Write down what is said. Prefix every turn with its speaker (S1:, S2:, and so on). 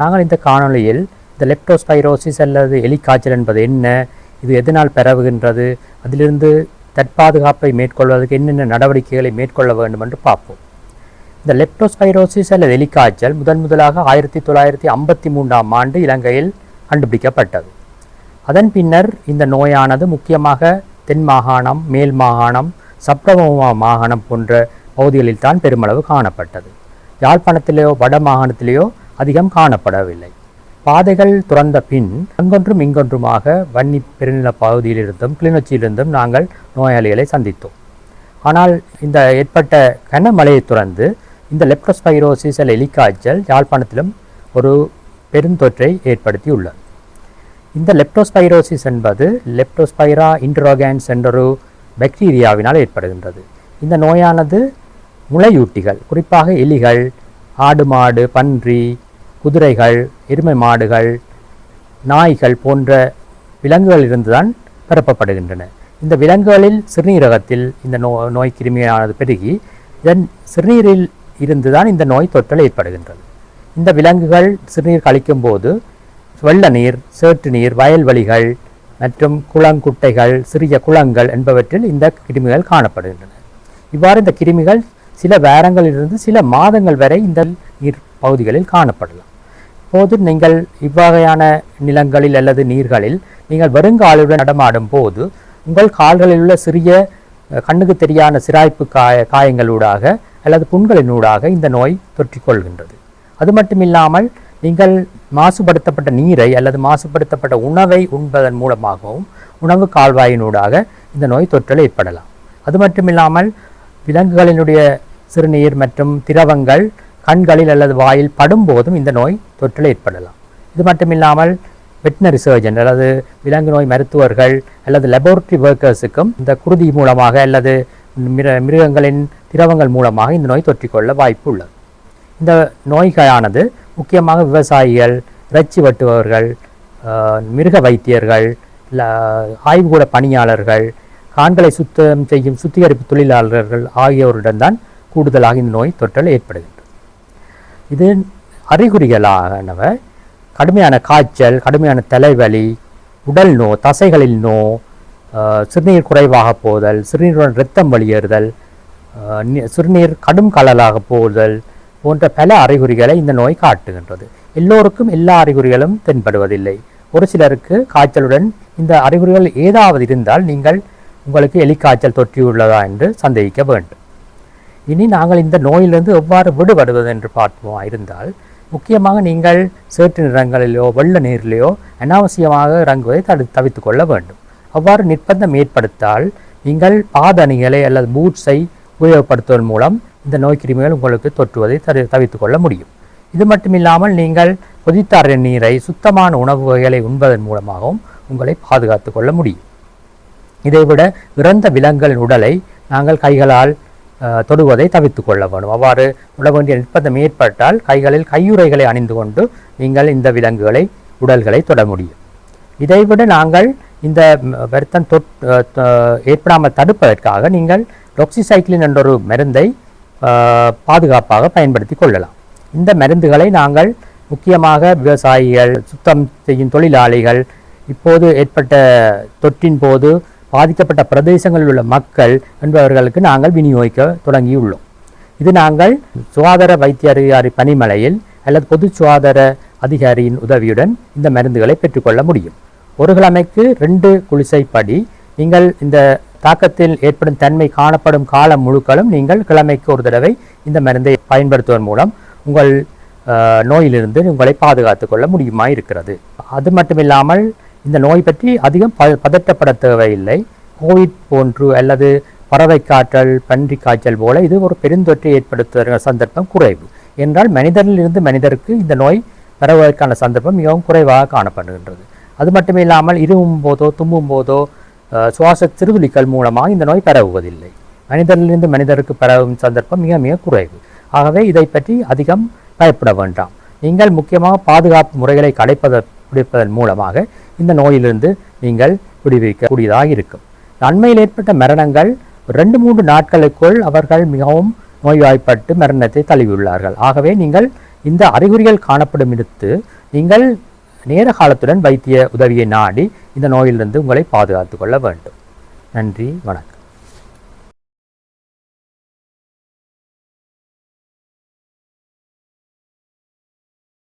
S1: நாங்கள் இந்த காணொளியில் இந்த லெப்டோஸ்பைரோசிஸ் அல்லது எலிக்காய்ச்சல் என்பது என்ன இது எதனால் பரவுகின்றது அதிலிருந்து தற்பாதுகாப்பை மேற்கொள்வதற்கு என்னென்ன நடவடிக்கைகளை மேற்கொள்ள வேண்டும் என்று பார்ப்போம். இந்த லெப்டோஸ்பைரோசிஸ் அல்லது எலிக்காய்ச்சல் முதன் முதலாக ஆயிரத்தி தொள்ளாயிரத்தி ஐம்பத்தி மூன்றாம் ஆண்டு இலங்கையில் கண்டுபிடிக்கப்பட்டது. அதன் பின்னர் இந்த நோயானது முக்கியமாக தென் மாகாணம் மேல் மாகாணம் சப்ரம மாகாணம் போன்ற பகுதிகளில் தான் பெருமளவு காணப்பட்டது. யாழ்ப்பாணத்திலேயோ வட மாகாணத்திலேயோ அதிகம் காணப்படவில்லை. பாதைகள் துறந்த பின் அங்கொன்றும் இங்கொன்றுமாக வன்னி பெருநில பகுதியிலிருந்தும் கிளிநொச்சியிலிருந்தும் நாங்கள் நோயாளிகளை சந்தித்தோம். ஆனால் இந்த ஏற்பட்ட கனமழையை துறந்து இந்த லெப்டோஸ்பைரோசிஸ் அல்ல எலிக்காய்ச்சல் யாழ்ப்பாணத்திலும் ஒரு பெருந்தொற்றை ஏற்படுத்தியுள்ளது. இந்த லெப்டோஸ்பைரோசிஸ் என்பது லெப்டோஸ்பைரா இன்ட்ரோகேன்ஸ் என்றொரு பாக்டீரியாவினால் ஏற்படுகின்றது. இந்த நோயானது முளையூட்டிகள் குறிப்பாக எலிகள் ஆடு மாடு பன்றி குதிரைகள் எருமை மாடுகள் நாய்கள் போன்ற விலங்குகள் இருந்துதான் பரப்பப்படுகின்றன இந்த விலங்குகளில் சிறுநீரகத்தில் இந்த நோ நோய் கிருமியானது பெருகி இதன் சிறுநீரில் இருந்துதான் இந்த நோய் தொற்றல் ஏற்படுகின்றது. இந்த விலங்குகள் சிறுநீர் கழிக்கும் போது வெள்ள நீர் சேற்று நீர் வயல்வெளிகள் மற்றும் குளங்குட்டைகள் சிறிய குளங்கள் என்பவற்றில் இந்த கிருமிகள் காணப்படுகின்றன. இவ்வாறு இந்த கிருமிகள் சில வாரங்களிலிருந்து சில மாதங்கள் வரை இந்த நீர் பகுதிகளில் காணப்படலாம். இப்போது நீங்கள் இவ்வகையான நிலங்களில் அல்லது நீர்களில் நீங்கள் வருங்காலுடன் நடமாடும் போது உங்கள் கால்களில் உள்ள சிறிய கண்ணுக்கு தெரியான சிராய்ப்பு காய காயங்களூடாக அல்லது புண்களினூடாக இந்த நோய் தொற்றிக்கொள்கின்றது. அது மட்டுமில்லாமல் நீங்கள் மாசுபடுத்தப்பட்ட நீரை அல்லது மாசுபடுத்தப்பட்ட உணவை உண்பதன் மூலமாகவும் உணவு கால்வாயினூடாக இந்த நோய் தொற்றல் ஏற்படலாம். அது மட்டுமில்லாமல் விலங்குகளினுடைய சிறுநீர் மற்றும் திரவங்கள் கண்களில் அல்லது வாயில் படும்போதும் இந்த நோய் தொற்றல் ஏற்படலாம். இது மட்டுமில்லாமல் வெட்டினரி சர்ஜன் அல்லது விலங்கு நோய் மருத்துவர்கள் அல்லது லெபோரட்டரி ஒர்க்கர்ஸுக்கும் இந்த குருதி மூலமாக அல்லது மிருகங்களின் திரவங்கள் மூலமாக இந்த நோய் தொற்றிக்கொள்ள வாய்ப்பு உள்ளது. இந்த நோய்களானது முக்கியமாக விவசாயிகள் இறைச்சி வெட்டுபவர்கள் மிருக வைத்தியர்கள் ஆய்வுகூட பணியாளர்கள் கான்களை சுத்தம் செய்யும் சுத்திகரிப்பு தொழிலாளர்கள் ஆகியோருடன் கூடுதலாக இந்த நோய் தொற்றல் ஏற்படுகின்றது இது அறிகுறிகளானவ. கடுமையான காய்ச்சல் கடுமையான தலைவலி உடல் நோ தசைகளில் நோ சிறுநீர் குறைவாக போதல் சிறுநீருடன் இரத்தம் வெளியேறுதல் சிறுநீர் கடும் கலலாக போதல் போன்ற பல அறிகுறிகளை இந்த நோய் காட்டுகின்றது. எல்லோருக்கும் எல்லா அறிகுறிகளும் தென்படுவதில்லை. ஒரு சிலருக்கு காய்ச்சலுடன் இந்த அறிகுறிகள் ஏதாவது இருந்தால் நீங்கள் உங்களுக்கு எலிக்காய்ச்சல் தொற்றியுள்ளதா என்று சந்தேகிக்க வேண்டும். இனி நாங்கள் இந்த நோயிலிருந்து எவ்வாறு விடுபடுவது என்று பார்ப்போம். இருந்தால் முக்கியமாக நீங்கள் சேற்று நிறங்களிலோ வெள்ள நீரிலேயோ அனாவசியமாக இறங்குவதை தடு தவித்து கொள்ள வேண்டும். அவ்வாறு நிர்பந்தம் ஏற்படுத்தால் நீங்கள் பாதணிகளை அல்லது பூட்ஸை உபயோகப்படுத்துவதன் மூலம் இந்த நோய் கிருமிகள் உங்களுக்கு தொற்றுவதை தடு தவித்து கொள்ள முடியும். இது மட்டுமில்லாமல் நீங்கள் கொதித்தாரிய நீரை சுத்தமான உணவு வகைகளை உண்பதன் மூலமாகவும் உங்களை பாதுகாத்து கொள்ள முடியும். இதைவிட இறந்த விலங்குகளின் உடலை நாங்கள் கைகளால் தொடுவதை தவிர்த்து கொள்ள வேண்டும். அவ்வாறு உட வேண்டிய நிர்பந்தம் ஏற்பட்டால் கைகளில் கையுறைகளை அணிந்து கொண்டு நீங்கள் இந்த விலங்குகளை உடல்களை தொட முடியும். இதைவிட நாங்கள் இந்த வருத்தம் தொட் ஏற்படாமல் தடுப்பதற்காக நீங்கள் டொக்சிசைக்ளின் என்ற ஒரு மருந்தை பாதுகாப்பாக பயன்படுத்தி கொள்ளலாம். இந்த மருந்துகளை நாங்கள் முக்கியமாக விவசாயிகள் சுத்தம் செய்யும் தொழிலாளிகள் இப்போது ஏற்பட்ட தொற்றின் போது பாதிக்கப்பட்ட பிரதேசங்களில் உள்ள மக்கள் என்பவர்களுக்கு நாங்கள் விநியோகிக்க தொடங்கியுள்ளோம். இது நாங்கள் சுகாதார வைத்திய அதிகாரி பனிமலையில் அல்லது பொது சுகாதார அதிகாரியின் உதவியுடன் இந்த மருந்துகளை பெற்றுக்கொள்ள முடியும். ஒரு கிழமைக்கு ரெண்டு குளிசைப்படி நீங்கள் இந்த தாக்கத்தில் ஏற்படும் தன்மை காணப்படும் காலம் முழுக்களும் நீங்கள் கிழமைக்கு ஒரு தடவை இந்த மருந்தை பயன்படுத்துவதன் மூலம் உங்கள் நோயிலிருந்து உங்களை பாதுகாத்து கொள்ள முடியுமா இருக்கிறது அது மட்டுமில்லாமல் இந்த நோய் பற்றி அதிகம் ப பதட்டப்பட தேவையில்லை. கோவிட் போன்று அல்லது பறவை காய்ச்சல் பன்றி காய்ச்சல் போல இது ஒரு பெருந்தொற்றை ஏற்படுத்துகிற சந்தர்ப்பம் குறைவு. என்றால் மனிதனிலிருந்து மனிதருக்கு இந்த நோய் பரவுவதற்கான சந்தர்ப்பம் மிகவும் குறைவாக காணப்படுகின்றது. அது மட்டுமே இல்லாமல் இருவும் போதோ தும்பும் போதோ சுவாச திருவிழிகள் மூலமாக இந்த நோய் பரவுவதில்லை. மனிதனிலிருந்து மனிதருக்கு பரவும் சந்தர்ப்பம் மிக மிக குறைவு. ஆகவே இதை பற்றி அதிகம் பயப்பட வேண்டாம். நீங்கள் முக்கியமாக பாதுகாப்பு முறைகளை கடைப்பத பிடிப்பதன் மூலமாக இந்த நோயிலிருந்து நீங்கள் விடுவிக்கக்கூடியதாக இருக்கும் அண்மையில் ஏற்பட்ட மரணங்கள் ரெண்டு மூன்று நாட்களுக்குள் அவர்கள் மிகவும் நோய்வாய்ப்பட்டு மரணத்தை தழுவியுள்ளார்கள். ஆகவே நீங்கள் இந்த அறிகுறிகள் காணப்படும் இடத்து நீங்கள் நேர காலத்துடன் வைத்திய உதவியை நாடி இந்த நோயிலிருந்து உங்களை பாதுகாத்து கொள்ள வேண்டும். நன்றி வணக்கம்.